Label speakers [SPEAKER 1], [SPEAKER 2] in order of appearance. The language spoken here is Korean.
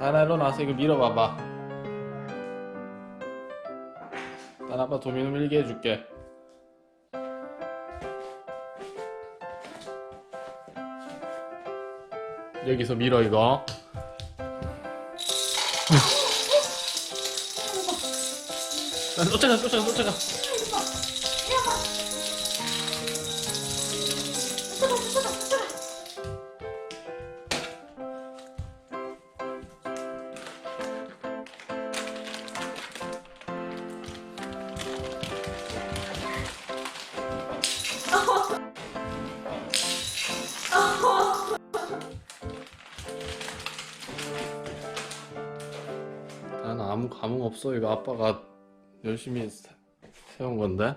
[SPEAKER 1] 다나 일로 나와서 이거 밀어봐봐. 다나 아빠 도미노 밀게 해줄게. 여기서 밀어 이거. 야, 쫓아가 쫓아가 쫓아가. 나 는 아무 감흥 없어. 이거 아빠가 열심히 세- 세운 건데